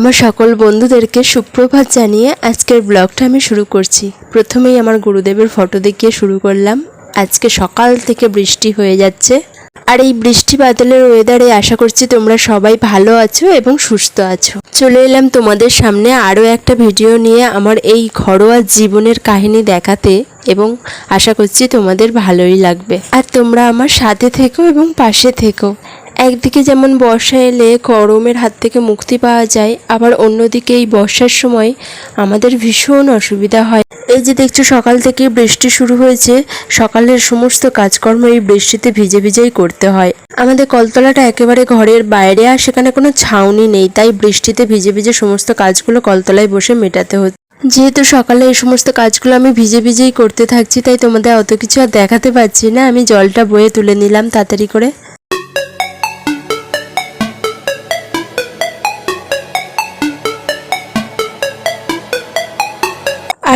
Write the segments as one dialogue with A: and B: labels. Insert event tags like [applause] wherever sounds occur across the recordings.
A: আমার সকল বন্ধুদেরকে সুপ্রভাত জানিয়ে আজকের ব্লগটা আমি শুরু করছি। প্রথমেই আমার গুরুদেবের ফটো দেখিয়ে শুরু করলাম। আজকে সকাল থেকে বৃষ্টি হয়ে যাচ্ছে। আর এই বৃষ্টি বাদলের ওয়েদারে আশা করছি তোমরা সবাই ভালো আছো এবং সুস্থ আছো। চলে এলাম তোমাদের সামনে আরও একটা ভিডিও নিয়ে আমার এই ঘরোয়া জীবনের কাহিনী দেখাতে এবং আশা করছি তোমাদের ভালোই লাগবে। আর তোমরা আমার সাথে থেকো এবং পাশে থেকো। একদিকে যেমন বর্ষা এলে গরমের হাত থেকে মুক্তি পাওয়া যায়, আবার অন্যদিকে এই বর্ষার সময় আমাদের ভীষণ অসুবিধা হয়। এই যে দেখছ, সকাল থেকে বৃষ্টি শুরু হয়েছে। সকালের সমস্ত কাজকর্ম এই বৃষ্টিতে ভিজে ভিজেই করতে হয়। আমাদের কলতলাটা একেবারে ঘরের বাইরে, আর সেখানে কোনো ছাউনি নেই, তাই বৃষ্টিতে ভিজে ভিজে সমস্ত কাজগুলো কলতলায় বসে মেটাতে হচ্ছে। যেহেতু সকালে এই সমস্ত কাজগুলো আমি ভিজে ভিজেই করতে থাকছি, তাই তোমাদের অত কিছু আর দেখাতে পারছি না। আমি জলটা বয়ে তুলে নিলাম তাড়াতাড়ি করে।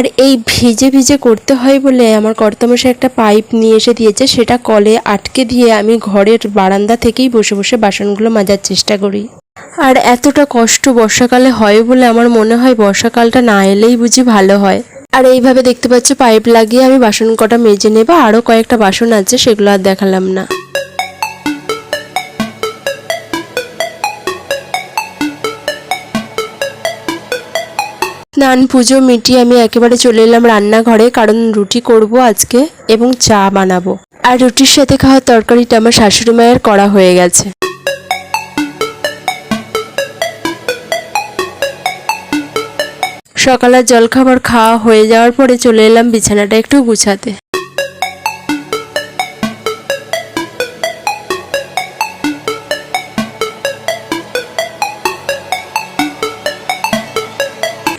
A: আর এই ভিজে ভিজে করতে হয় বলে আমার কর্তামশাই একটা পাইপ নিয়ে এসে দিয়েছে, সেটা কলে আটকে দিয়ে আমি ঘরের বারান্দা থেকেই বসে বসে বাসনগুলো মাজার চেষ্টা করি। আর এতটা কষ্ট বর্ষাকালে হয় বলে আমার মনে হয় বর্ষাকালটা না এলেই বুঝি ভালো হয়। আর এইভাবে দেখতে পাচ্ছ, পাইপ লাগিয়ে আমি বাসন কটা মেজে নেব আরও কয়েকটা বাসন আছে, সেগুলো আর দেখালাম না। স্নান, পুজো মিটিয়ে আমি একেবারে চলে এলাম রান্নাঘরে, কারণ রুটি করব আজকে এবং চা বানাবো। আর রুটির সাথে খাওয়ার তরকারিটা আমার শাশুড়ি মায়ের করা হয়ে গেছে। সকালের জলখাবার খাওয়া হয়ে যাওয়ার পরে চলে এলাম বিছানাটা একটু গুছাতে।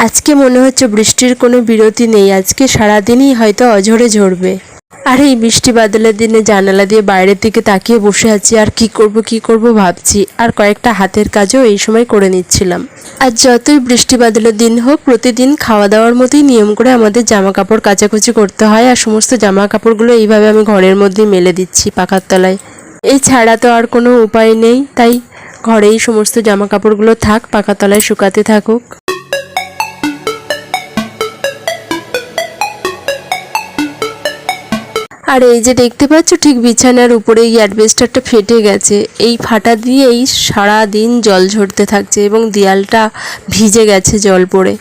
A: আজকে মনে হচ্ছে বৃষ্টির কোনো বিরতি নেই, আজকে সারাদিনই হয়তো অঝরে ঝরবে। আর, এই বৃষ্টি বাদলের দিনে জানালা দিয়ে বাইরের দিকে তাকিয়ে বসে আছি, আর কি করব কি করব ভাবছি। আর কয়েকটা হাতের কাজও এই সময় করে নিচ্ছিলাম। আর যতই বৃষ্টি বাদলের দিন হোক, প্রতিদিন খাওয়া দাওয়ার মতোই নিয়ম করে আমাদের জামা কাপড় কাচাকুচি করতে হয়, আর সমস্ত জামা কাপড়গুলো এইভাবে আমি ঘরের মধ্যেই মেলে দিচ্ছি পাখার তলায়। এই ছাড়া তো আর কোনো উপায় নেই, তাই ঘরেই সমস্ত জামা কাপড়গুলো থাক, পাখার তলায় শুকাতে থাকুক। আর এই যে দেখতে পাচ্ছ, ঠিক বিছানার উপরে এই অ্যাডভেস্টারটা ফেটে গেছে। এই ফাটা দিয়েই সারা দিন জল ঝরতে থাকছে এবং দেয়ালটা ভিজে গেছে জল পড়ে।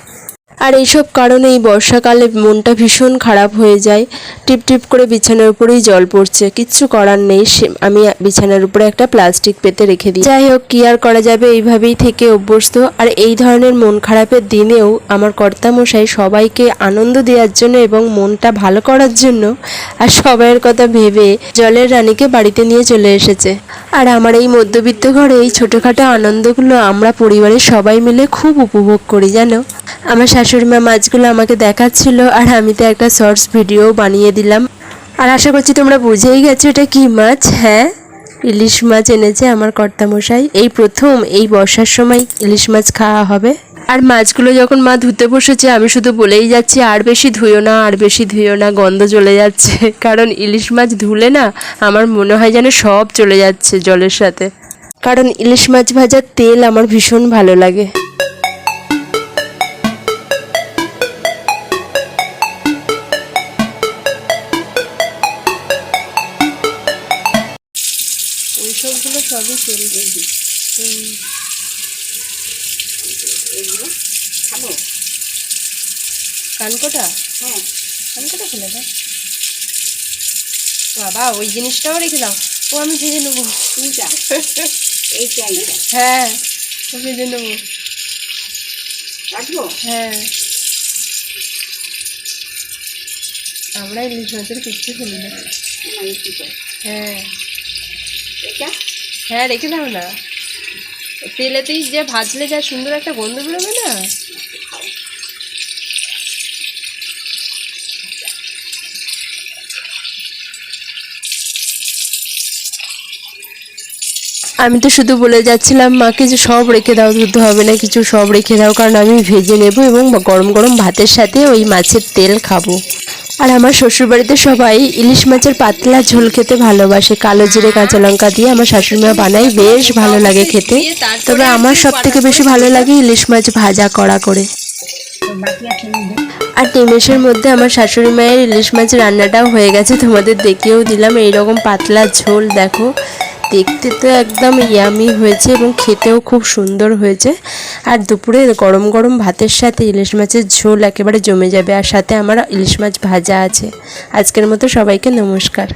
A: আর এইসব কারণে এই বর্ষাকালে মনটা ভীষণ খারাপ হয়ে যায়। টিপ টিপ করে বিছানার উপরেই জল পড়ছে। কিচ্ছু করার নেই। আমি বিছানার উপরে একটা প্লাস্টিক পেতে রেখে দিই। যাই হোক, কি আর করা যাবে? এইভাবেই থেকে অভ্যস্ত। আর এই ধরনের মন খারাপের দিনেও আমার কর্তামশাই সবাইকে আনন্দ দেওয়ার জন্য এবং মনটা ভালো করার জন্য আর সবাইয়ের কথা ভেবে জলের রানীকে বাড়িতে নিয়ে চলে এসেছে। আর আমার এই মধ্যবিত্ত ঘরে এই ছোটোখাটো আনন্দগুলো আমরা পরিবারের সবাই মিলে খুব উপভোগ করি, জানো? আমার শাশুড়ি মা মাছগুলো আমাকে দেখাচ্ছিল, আর আমি তো একটা শর্টস ভিডিও বানিয়ে দিলাম। আর আশা করছি তোমরা বুঝেই গেছো এটা কি মাছ হ্যাঁ? ইলিশ মাছ এনেছে আমার কর্তামশাই। এই প্রথম, এই বর্ষার সময় ইলিশ মাছ খাওয়া হবে। আর মাছগুলো যখন মা ধুতে বসেছে, আমি শুধু বলেই যাচ্ছি, আর বেশি ধুইও না, আর বেশি ধুইও না, গন্ধ চলে যাচ্ছে। [laughs] কারণ ইলিশ মাছ ধুলে না, আমার মনে হয় যেন সব চলে যাচ্ছে জলের সাথে। কারণ ইলিশ মাছ ভাজার তেল আমার ভীষণ ভালো লাগে। সবই চলবে
B: খাব?
A: কানকোটা?
B: হ্যাঁ।
A: কানকোটা ফেলে দাও বাবা ওই জিনিসটাও রেখে দাও। ও আমি ভেজে নেব। [laughs] হ্যাঁ ও ভেজে নেব।
B: কাটবো
A: হ্যাঁ। আমরা ইলিশ মাছের কিচ্ছু ফেলি না।
B: কর।
A: হ্যাঁ।
B: এটা
A: হ্যাঁ রেখে দাও না। তেলেতেই যে ভাজলে যা সুন্দর একটা গন্ধ বেরোবে না? আমি তো শুধু বলে যাচ্ছিলাম, মাকে যে সব রেখে দাও, ধুতে হবে না, কিছু সব রেখে দাও, কারণ আমি ভেজে নেব এবং গরম গরম ভাতের সাথে ওই মাছের তেল খাব। আর আমার শ্বশুরবাড়িতে সবাই ইলিশ মাছের পাতলা ঝোল খেতে ভালোবাসে। কালো জিরে, কাঁচা লঙ্কা দিয়ে আমার শাশুড়িমা বানাই বেশ ভালো লাগে খেতে। তবে আমার সব থেকে বেশি ভালো লাগে ইলিশ মাছ ভাজা করা করে। আর টেমেশের মধ্যে আমার শাশুড়ি মায়ের ইলিশ মাছ রান্নাটাও হয়ে গেছে, তোমাদের দেখিয়েও দিলাম। এইরকম পাতলা ঝোল, দেখো। দেখতে তো একদম ইয়ামি হয়েছে এবং খেতেও খুব সুন্দর হয়েছে। আর দুপুরে গরম গরম ভাতের সাথে ইলিশ মাছের ঝোল একেবারে জমে যাবে। আর সাথে আমার ইলিশ মাছ ভাজা আছে। আজকের মতো সবাইকে নমস্কার।